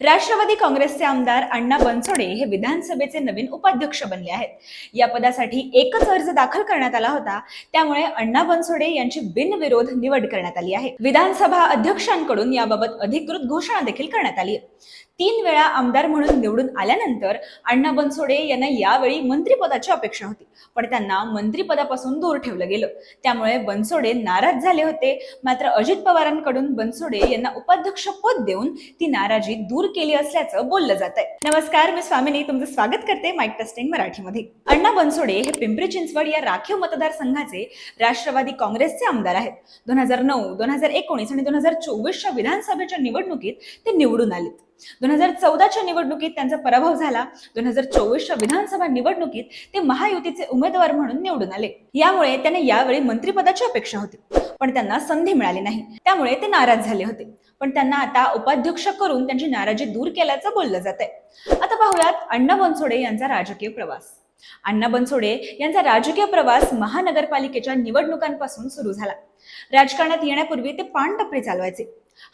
राष्ट्रवादी काँग्रेसचे आमदार अण्णा बनसोडे हे विधानसभेचे नवीन उपाध्यक्ष बनले आहेत. या पदासाठी एकच अर्ज दाखल करण्यात आला होता. त्यामुळे अण्णा बनसोडे यांची बिनविरोध निवड करण्यात आली आहे. विधानसभा अध्यक्षांकडून याबाबत अधिकृत घोषणा देखील करण्यात आली तीन वेळा आमदार म्हणून निवडून आल्यानंतर अण्णा बनसोडे यांना यावेळी मंत्रिपदाची अपेक्षा होती. पण त्यांना मंत्रिपदापासून दूर ठेवलं गेलं. त्यामुळे बनसोडे नाराज झाले होते. मात्र अजित पवारांकडून बनसोडे यांना उपाध्यक्ष पद देऊन ती नाराजी दूर केली असल्याचं बोललं जात आहे नमस्कार मी स्वामिनी. तुमचं स्वागत करते माईक टेस्टिंग मराठीमध्ये. अण्णा बनसोडे हे पिंपरी चिंचवड या राखीव मतदारसंघाचे राष्ट्रवादी काँग्रेसचे आमदार आहेत. दोन हजार नऊ दोन हजार एकोणीस आणि दोन हजार चोवीसच्या विधानसभेच्या निवडणुकीत ते निवडून आलेत. दोन हजार चौदाच्या निवडणुकीत त्यांचा पराभव झाला. दोन हजार चोवीसच्या विधानसभा निवडणुकीत ते महायुतीचे उमेदवार म्हणून निवडून आले. यामुळे त्यांना यावेळी मंत्रिपदाची अपेक्षा होती. पण त्यांना संधी मिळाली नाही. त्यामुळे ते नाराज झाले होते. पण त्यांना आता उपाध्यक्ष करून त्यांची नाराजी दूर केल्याचं बोललं जात आहे आता पाहुयात अण्णा बनसोडे यांचा राजकीय प्रवास. अण्णा बनसोडे यांचा राजकीय प्रवास महानगरपालिकेच्या निवडणुकांपासून सुरू झाला. राजकारणात येण्यापूर्वी ते पानटपरी चालवायचे.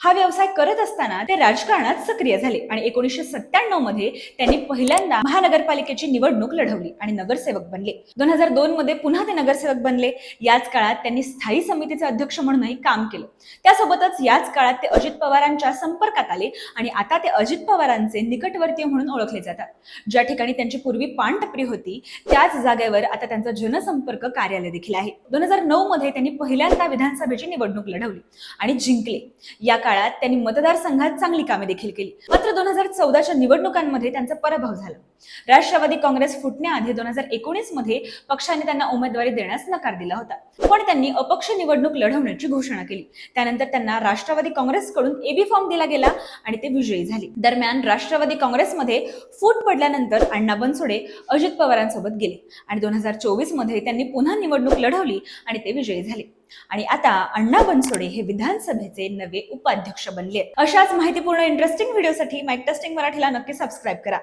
हा व्यवसाय करत असताना ते राजकारणात सक्रिय झाले आणि एकोणीसशे सत्त्याण्णवमध्ये त्यांनी पहिल्यांदा महानगरपालिकेची निवडणूक लढवली आणि नगरसेवक बनले. दोन हजार दोन मध्ये पुन्हा ते नगरसेवक बनले. याच काळात त्यांनी स्थायी समितीचे अध्यक्ष म्हणूनही काम केलं. त्यासोबतच याच काळात ते अजित पवारांच्या संपर्कात आले आणि आता ते अजित पवारांचे निकटवर्तीय म्हणून ओळखले जातात. ज्या ठिकाणी त्यांची पूर्वी पानटपरी होती त्याच जागेवर आता त्यांचं जनसंपर्क कार्यालय देखील आहे. दोन हजार नऊ मध्ये त्यांनी पहिल्यांदा विधानसभेची निवडणूक लढवली आणि जिंकले. या काळात त्यांनी मतदारसंघात चांगली कामे देखील केली. मात्र दोन हजार चौदाच्या निवडणुकांमध्ये त्यांचा पराभव झाला. राष्ट्रवादी काँग्रेस फुटण्याआधी दोन हजार एकोणीसमध्ये पक्षाने त्यांना उमेदवारी देण्यास नकार दिला होता. पण त्यांनी अपक्ष निवडणूक लढवण्याची घोषणा केली. त्यानंतर त्यांना राष्ट्रवादी काँग्रेसकडून एबी फॉर्म दिला गेला आणि ते विजयी झाले. दरम्यान राष्ट्रवादी काँग्रेसमध्ये फूट पडल्यानंतर अण्णा बनसोडे अजित पवारांसोबत गेले आणि दोन हजार चोवीसमध्ये त्यांनी पुन्हा निवडणूक लढवली आणि ते विजयी झाले. आणि आता अण्णा बनसोडे हे विधानसभेचे नवे उपाध्यक्ष बनले अशाच माहितीपूर्ण इंटरेस्टिंग व्हिडिओसाठी माईक टेस्टिंग मराठीला नक्की सबस्क्राईब करा.